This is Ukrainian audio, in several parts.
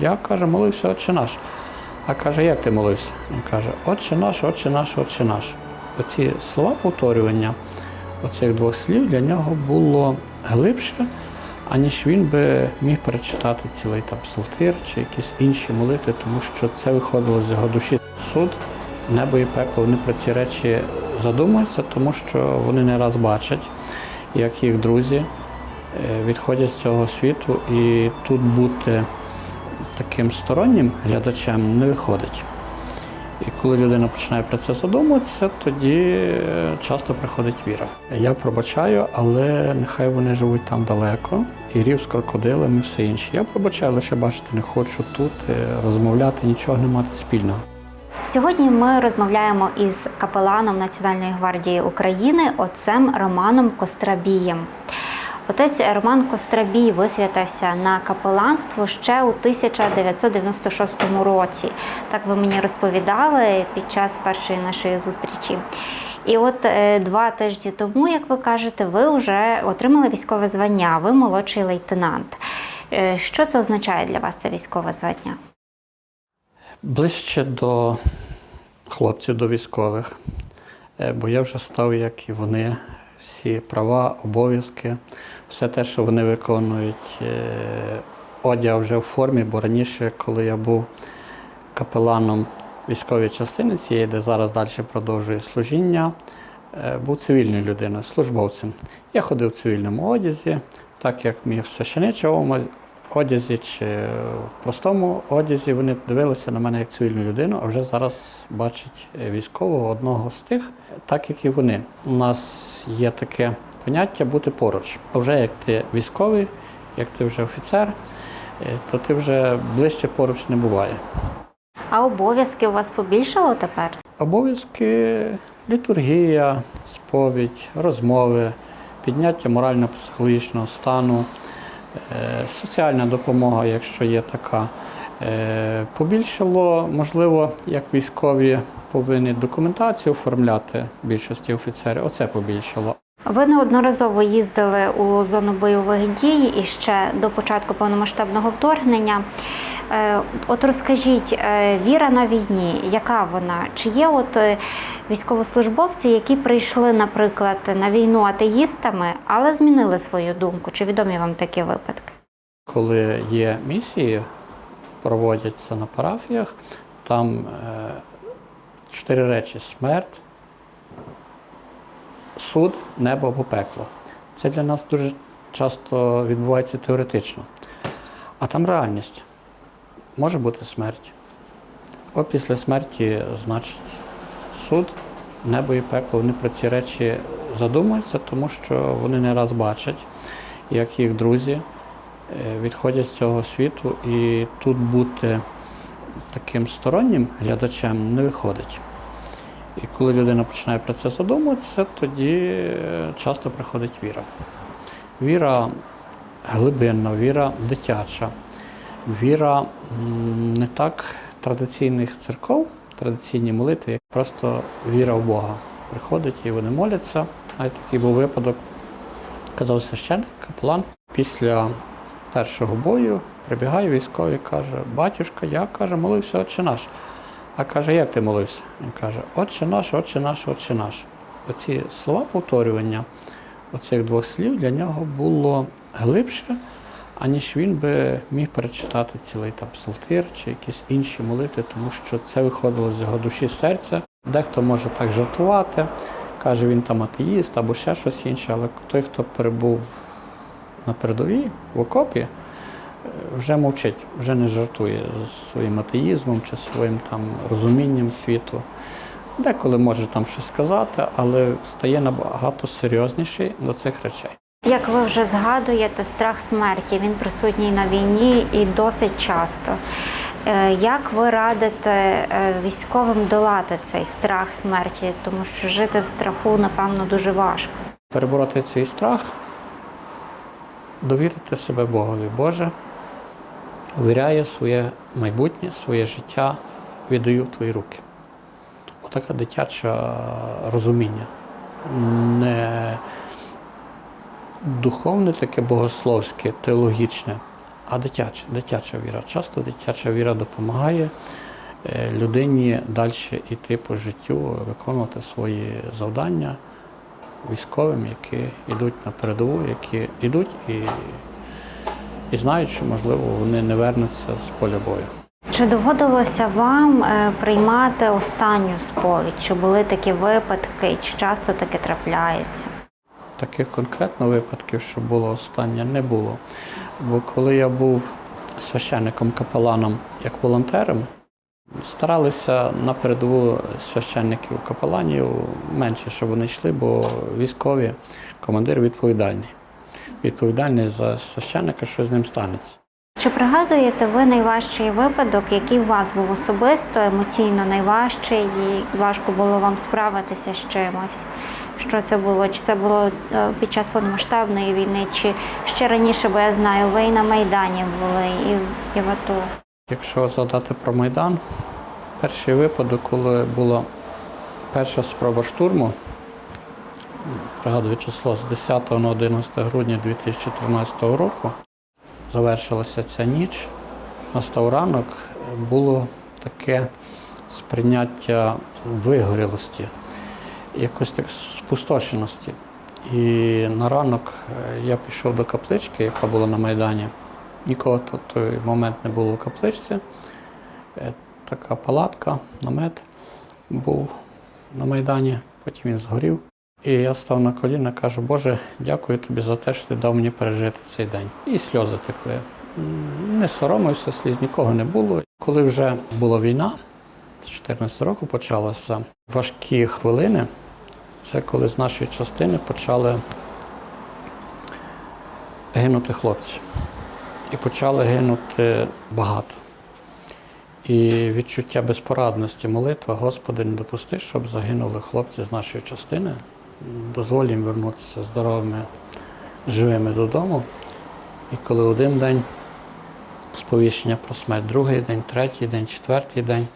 Я каже, молився Отче наш. А каже, як ти молився? Він каже, Отче наш, Отче наш, Отче наш. Оці слова повторювання оцих двох слів для нього було глибше, аніж він би міг перечитати цілий там псалтир чи якісь інші молитви, тому що це виходило з його душі. Суд, небо і пекло, вони про ці речі задумуються, тому що вони не раз бачать, як їх друзі е, відходять з цього світу, і тут бути таким стороннім глядачем не виходить. І коли людина починає про це задумуватися, тоді е, часто приходить віра. Я пробачаю, але нехай вони живуть там далеко, і рів з крокодилами, і все інше. Я пробачаю, лише бачити не хочу тут е, розмовляти, нічого не мати спільного. Сьогодні ми розмовляємо із капеланом Національної гвардії України отцем Романом Кострабієм. Отець Роман Кострабій висвятився на капеланство ще у 1996 році. Так ви мені розповідали під час першої нашої зустрічі. І от е, два тижні тому, як ви кажете, ви вже отримали військове звання, ви молодший лейтенант. Е, Що це означає для вас це військове звання? Ближче до хлопців, до військових, Е, бо я вже став, як і вони, всі права, обов'язки, все те, що вони виконують, е, одяг вже в формі, бо раніше, коли я був капеланом військової частини цієї, де зараз далі продовжую служіння, е, був цивільною людиною, службовцем. Я ходив в цивільному одязі, так як міг в священичому одязі чи в простому одязі, вони дивилися на мене як цивільну людину, а вже зараз бачать військового одного з тих, так як і вони. У нас є таке поняття бути поруч. А Вже як ти військовий, як ти вже офіцер, е, то ти вже ближче поруч не буває. А обов'язки у вас побільшало тепер? Обов'язки літургія, сповідь, розмови, підняття морально-психологічного стану, е, соціальна допомога, якщо є така. Е, Побільшало, можливо, як військові повинні документацію оформляти більшості офіцерів. Оце побільшало. Ви неодноразово їздили у зону бойових дій і ще до початку повномасштабного вторгнення. Е, От розкажіть, е, віра на війні, яка вона? Чи є от е, військовослужбовці, які прийшли, наприклад, на війну атеїстами, але змінили свою думку? Чи відомі вам такі випадки? Коли є місії, проводяться на парафіях, там чотири речі: смерть, суд, небо або пекло. Це для нас дуже часто відбувається теоретично. А там реальність. Може бути смерть. От після смерті, значить, суд, небо і пекло, вони про ці речі задумуються, тому що вони не раз бачать, як їх друзі е, відходять з цього світу, і тут бути таким стороннім глядачем не виходить. І коли людина починає про це задумуватися, тоді е, часто приходить віра. Віра глибинна, віра дитяча, віра не так традиційних церков, традиційні молитви, як просто віра в Бога. Приходить і вони моляться. А такий був випадок, казав священник, капелан. Після першого бою прибігає військовий і каже: Батюшка, я каже, молився Отче наш. А каже, як ти молився? Він каже, Отче наш, Отче наш, Отче наш. Оці слова повторювання оцих двох слів для нього було глибше, аніж він би міг перечитати цілий там псалтир чи якісь інші молитви, тому що це виходило з його душі серця. Дехто може так жартувати, каже, він там атеїст або ще щось інше, але той, хто перебув на передовій в окопі, вже мовчить, вже не жартує з своїм атеїзмом чи своїм там розумінням світу. Деколи може там щось сказати, але стає набагато серйозніший до цих речей. Як ви вже згадуєте, страх смерті він присутній на війні і досить часто. Е, Як ви радите е, військовим долати цей страх смерті? Тому що жити в страху, напевно, дуже важко. Перебороти цей страх, довірити себе Богові. Боже, увіряє своє майбутнє, своє життя, віддаю в твої руки. Отаке дитяче розуміння. Не духовне, таке богословське, теологічне, а дитяча, дитяча віра. Часто дитяча віра допомагає е, людині далі йти по життю, виконувати свої завдання військовим, які йдуть на передову, які йдуть і, і знають, що можливо вони не вернуться з поля бою. Чи доводилося вам е, приймати останню сповідь? Чи були такі випадки, чи часто таке трапляється? Таких конкретно випадків, що було останнє, не було. Бо коли я був священником капеланом як волонтером, старалися на передову священників капеланів менше, щоб вони йшли, бо військові командир відповідальний. Відповідальний за священника, що з ним станеться. Чи пригадуєте ви найважчий випадок, який у вас був особисто, емоційно найважчий, і важко було вам справитися з чимось? Що це було? Чи це було е, під час повномасштабної війни, чи ще раніше, бо я знаю, ви і на Майдані були, і, і в АТО. Якщо згадати про Майдан, перший випадок, коли була перша спроба штурму, пригадую число з 10 на 11 грудня 2013 року, завершилася ця ніч, настав ранок, було таке сприйняття вигорілості, якось так спустошеності. І на ранок е, я пішов до каплички, яка була на Майдані. Нікого в той момент не було в капличці. Е, Така палатка, намет був на Майдані, потім він згорів. І я став на коліна, кажу, Боже, дякую тобі за те, що ти дав мені пережити цей день. І сльози текли. Не соромився, сліз нікого не було. Коли вже була війна, з 14 року почалося важкі хвилини. Це коли з нашої частини почали гинути хлопці. І почали гинути багато. І відчуття безпорадності, молитва, Господи, не допусти, щоб загинули хлопці з нашої частини. Дозволь їм вернутися здоровими, живими додому. І коли один день сповіщення про смерть, другий день, третій день, четвертий день,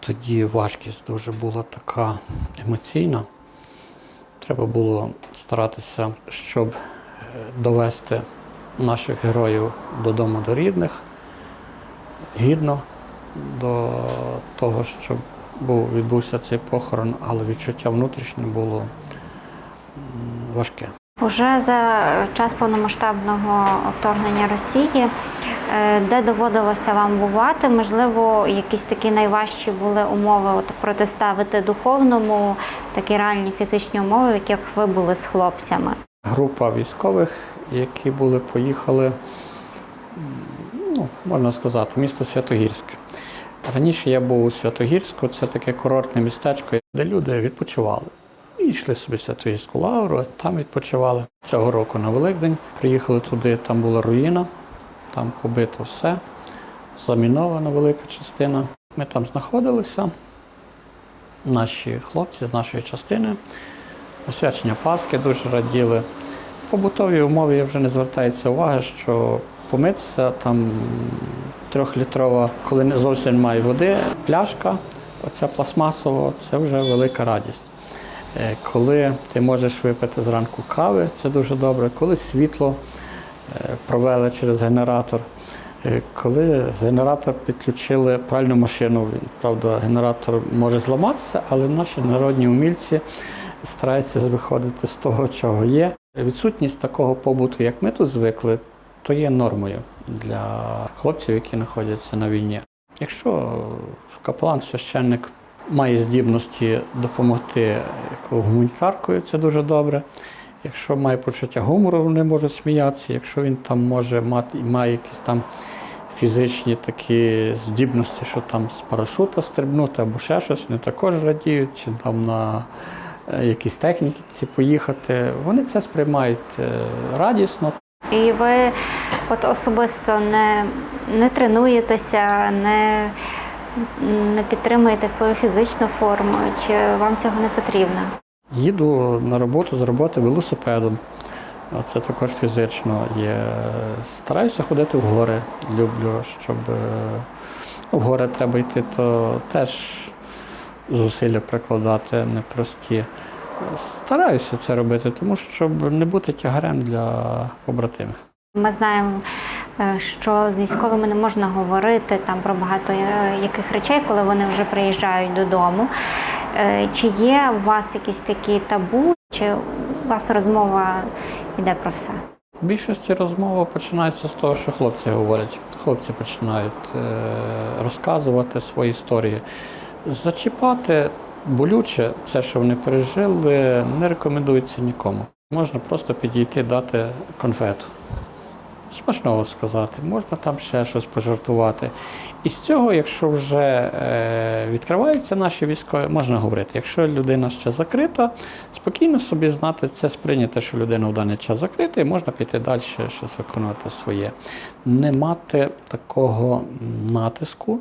тоді важкість дуже була така емоційна. Треба було старатися, щоб е, довести наших героїв додому до рідних, гідно до того, щоб був, відбувся цей похорон, але відчуття внутрішнє було важке. Уже за час повномасштабного вторгнення Росії, е, де доводилося вам бувати, можливо, якісь такі найважчі були умови от, протиставити духовному, такі реальні фізичні умови, в яких ви були з хлопцями. Група військових, які були, поїхали, ну, можна сказати, місто Святогірське. Раніше я був у Святогірську, це таке курортне містечко, де люди відпочивали. І йшли собі в лавру, там відпочивали. Цього року на Великдень приїхали туди, там була руїна, там побито все, замінована велика частина. Ми там знаходилися, наші хлопці з нашої частини. Освячення Пасхи дуже раділи. Побутові умови я вже не звертається уваги, що помитися там трьохлітрова, коли не зовсім немає води, пляшка, оця пластмасова, це вже велика радість. Е, Коли ти можеш випити зранку кави, це дуже добре. Коли світло е, провели через генератор. Е, Коли генератор підключили пральну машину, він, правда, генератор може зламатися, але наші народні умільці стараються виходити з того, чого є. Відсутність такого побуту, як ми тут звикли, то є нормою для хлопців, які знаходяться на війні. Якщо капелан, священник має здібності допомогти гуманітаркою, це дуже добре. Якщо має почуття гумору, вони можуть сміятися. Якщо він там може мати має якісь там фізичні такі здібності, що там з парашута стрибнути або ще щось, вони також радіють, чи там на е, якісь техніці поїхати. Вони це сприймають е, радісно. І ви от особисто не, не тренуєтеся, не, не підтримуєте свою фізичну форму, чи вам цього не потрібно? Їду на роботу з роботи велосипедом. А Це також фізично є. Стараюся ходити в гори. Люблю, щоб е, ну, в гори треба йти, то теж зусилля прикладати непрості. Стараюся це робити, тому щоб не бути тягарем для побратимів. Ми знаємо що з військовими не можна говорити там про багато е, яких речей, коли вони вже приїжджають додому. Е, Чи є у вас якісь такі табу, чи у вас розмова йде про все? В більшості розмова починається з того, що хлопці говорять. Хлопці починають е, розказувати свої історії. Зачіпати болюче, це, що вони пережили, не рекомендується нікому. Можна просто підійти, дати конфету. Смачного сказати, можна там ще щось пожартувати. І з цього, якщо вже е, відкриваються наші військові, можна говорити. Якщо людина ще закрита, спокійно собі знати, це сприйняти, що людина в даний час закрита, і можна піти далі, щось виконувати своє. Не мати такого натиску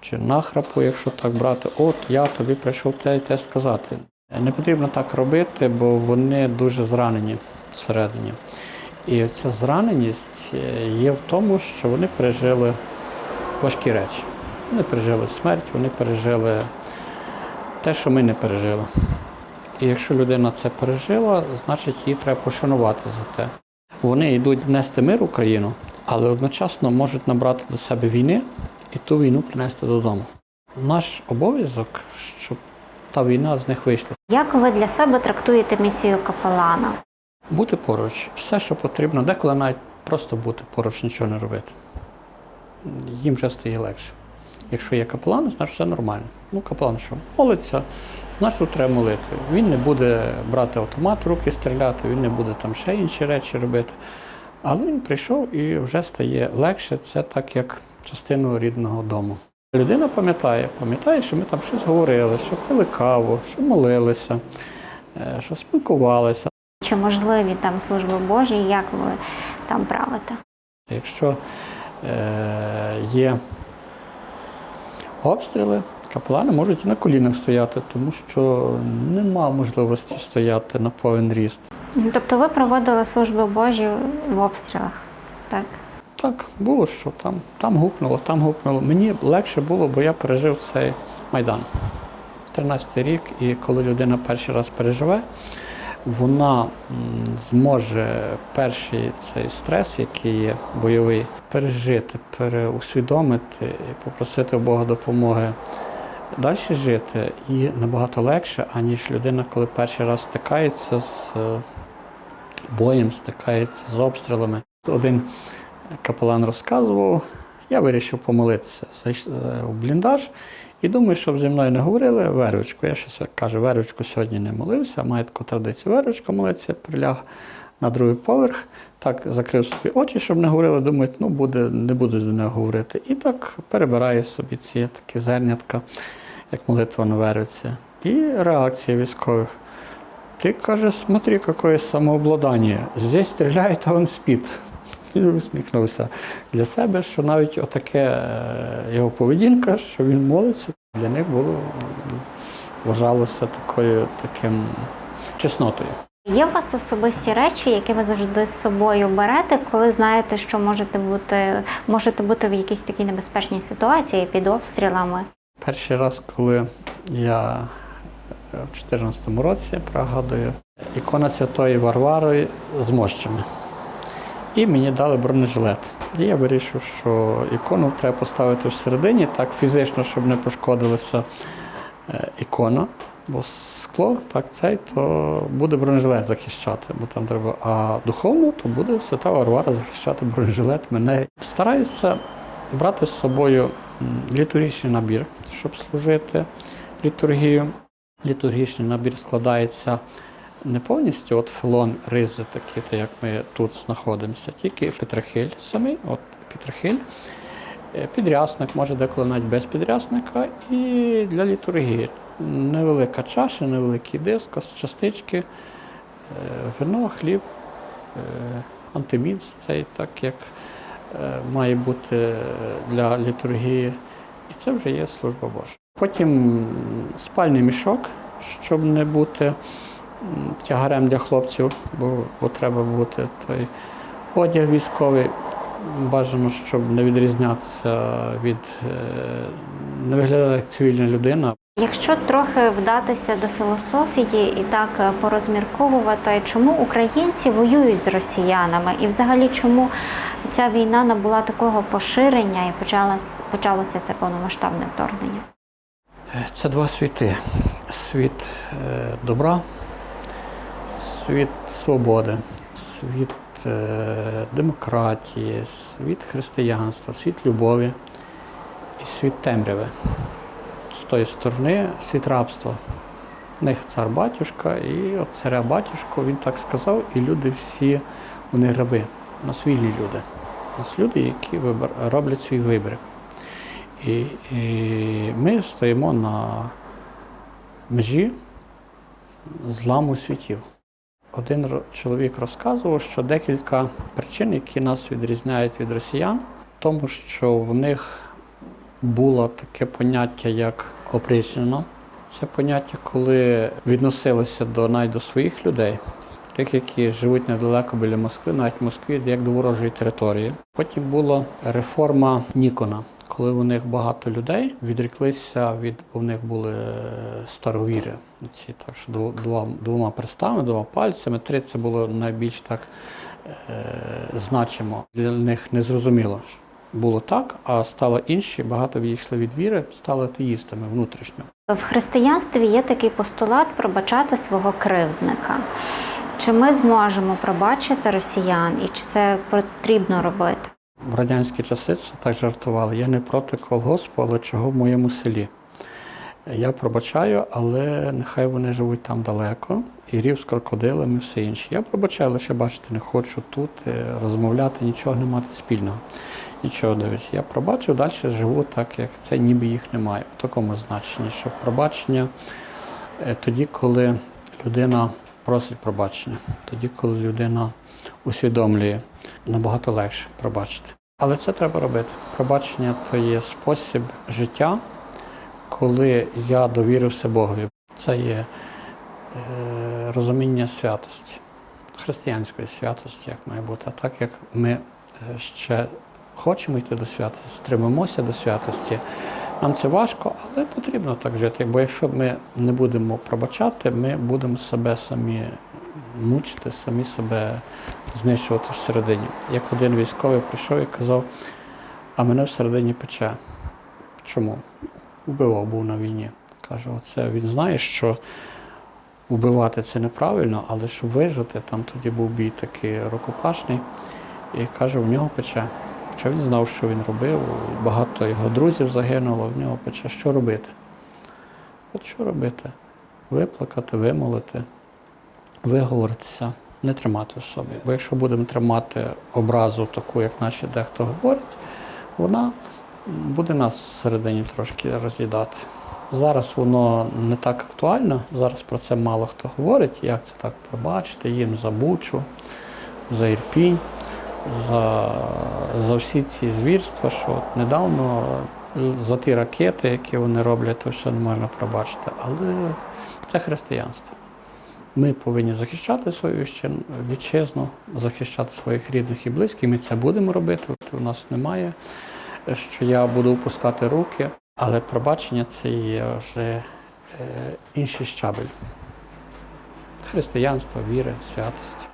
чи нахрапу, якщо так брати, от я тобі прийшов те і те сказати. Не потрібно так робити, бо вони дуже зранені всередині. І ця зраненість е, є в тому, що вони пережили важкі речі. Вони пережили смерть, вони пережили те, що ми не пережили. І якщо людина це пережила, значить її треба пошанувати за те. Вони йдуть внести мир в Україну, але одночасно можуть набрати до себе війни і ту війну принести додому. Наш обов'язок, щоб та війна з них вийшла. Як ви для себе трактуєте місію капелана? Бути поруч, все, що потрібно, деколи навіть просто бути поруч, нічого не робити. Їм вже стає легше. Якщо є капелан, значить все нормально. Ну, капелан що? Молиться, значить тут треба молити. Він не буде брати автомат руки стріляти, він не буде там ще інші речі робити. Але він прийшов і вже стає легше. Це так, як частину рідного дому. Людина пам'ятає, пам'ятає, що ми там щось говорили, що пили каву, що молилися, е, що спілкувалися. Чи можливі там служби Божі, як ви там правите? Якщо е, є обстріли, капелани можуть і на колінах стояти, тому що нема можливості стояти на повен ріст. Тобто ви проводили служби Божі в обстрілах, так? Так, було, що там, там гукнуло, там гукнуло. Мені легше було, бо я пережив цей майдан. 13 рік, і коли людина перший раз переживе, вона зможе перший цей стрес, який є бойовий, пережити, переусвідомити і попросити у Бога допомоги далі жити і набагато легше, аніж людина, коли перший раз стикається з е, боєм, стикається з обстрілами. Один капелан розказував, я вирішив помолитися. Е, в бліндаж і думаю, щоб зі мною не говорили вервичку. Я щось каже, вервичку сьогодні не молився, має таку традицію вервичку молитися, приляг на другий поверх, так закрив собі очі, щоб не говорили, думають, ну буде, не буду до нього говорити. І так перебирає собі ці такі зернятка, як молитва на вервиці. І реакція військових. Ты, каже, смотри, какое самообладание. Здесь стріляють, а він спить. Він усміхнувся для себе, що навіть отаке е, його поведінка, що він молиться, для них було вважалося такою таким чеснотою. Є у вас особисті речі, які ви завжди з собою берете, коли знаєте, що можете бути, можете бути в якійсь такій небезпечній ситуації під обстрілами? Перший раз, коли я е, в 2014 році пригадую, ікона Святої Варвари з мощами. І мені дали бронежилет. І я вирішив, що ікону треба поставити всередині, так фізично, щоб не пошкодилася е, ікона, бо скло, так цей, то буде бронежилет захищати, бо там треба. А духовно, то буде свята Варвара захищати бронежилет мене. Стараюся брати з собою літургічний набір, щоб служити літургію. Літургічний набір складається не повністю от філон, ризи, такі, то як ми тут знаходимося, тільки петрахиль самий, от петрахиль, е, підрясник, може деколи навіть без підрясника, і для літургії невелика чаша, невеликий дискос, частички, е, вино, хліб, е, цей так як має бути для літургії. І це вже є служба Божа. Потім спальний мішок, щоб не бути тягарем для хлопців, бо, бо треба бути той одяг військовий. Бажано, щоб не відрізнятися від е, не виглядати як цивільна людина. Якщо трохи вдатися до філософії і так е, порозмірковувати, чому українці воюють з росіянами, і взагалі чому ця війна набула такого поширення і почалось, почалося це повномасштабне вторгнення? Це два світи: світ е, добра, світ свободи, світ е, демократії, світ християнства, світ любові і світ темряви. З тої сторони світ рабства. В них цар батюшка, і от царя батюшку він так сказав, і люди всі вони раби. У нас вільні люди. У нас люди, які роблять свій вибір. І, і ми стоїмо на межі зламу світів. Один чоловік розказував, що декілька причин, які нас відрізняють від росіян, тому, що в них було таке поняття, як опричнено. Це поняття, коли відносилося до навіть до своїх людей, тих, які живуть недалеко біля Москви, навіть в Москві, як до ворожої території. Потім була реформа Нікона, коли у них багато людей відріклися від, в них були е, старовіри. Ці так що два, двома перстами, двома пальцями. Три це було найбільш так е, значимо. Для них незрозуміло. Було так, а стало інші, багато відійшли від віри, стали атеїстами внутрішньо. В християнстві є такий постулат пробачати свого кривдника. Чи ми зможемо пробачити росіян і чи це потрібно робити? В радянські часи це так жартували. Я не проти колгоспу, але чого в моєму селі. Я пробачаю, але нехай вони живуть там далеко, і рів з крокодилами, і все інше. Я пробачаю, лише бачити не хочу тут е, розмовляти, нічого не мати спільного. Нічого дивись. Я пробачив, далі живу так, як це ніби їх немає. В такому значенні, що пробачення е, тоді, коли людина просить пробачення, тоді, коли людина усвідомлює, набагато легше пробачити. Але це треба робити. Пробачення то є спосіб життя, коли я довірився Богові. Це є е, розуміння святості, християнської святості, як має бути. А так як ми е, ще хочемо йти до святості, стремимося до святості, нам це важко, але потрібно так жити. Бо якщо ми не будемо пробачати, ми будемо себе самі мучити, самі себе знищувати всередині. Як один військовий прийшов і казав, а мене всередині пече. Чому? Убивав був на війні. Каже, оце він знає, що вбивати це неправильно, але щоб вижити, там тоді був бій такий рукопашний, і каже, в нього пече. Хоча він знав, що він робив, багато його друзів загинуло, в нього пече. Що робити? От що робити? Виплакати, вимолити, виговоритися, не тримати в собі. Бо якщо будемо тримати образу таку, як наші дехто говорить, вона буде нас всередині трошки роз'їдати. Зараз воно не так актуально, зараз про це мало хто говорить, як це так пробачити їм за Бучу, за Ірпінь, за, за всі ці звірства, що от недавно за ті ракети, які вони роблять, то все не можна пробачити. Але це християнство. Ми повинні захищати свою вітчизну, захищати своїх рідних і близьких. Ми це будемо робити. У нас немає, що я буду опускати руки, але пробачення це є вже е, інший щабель. Християнство, віри, святості.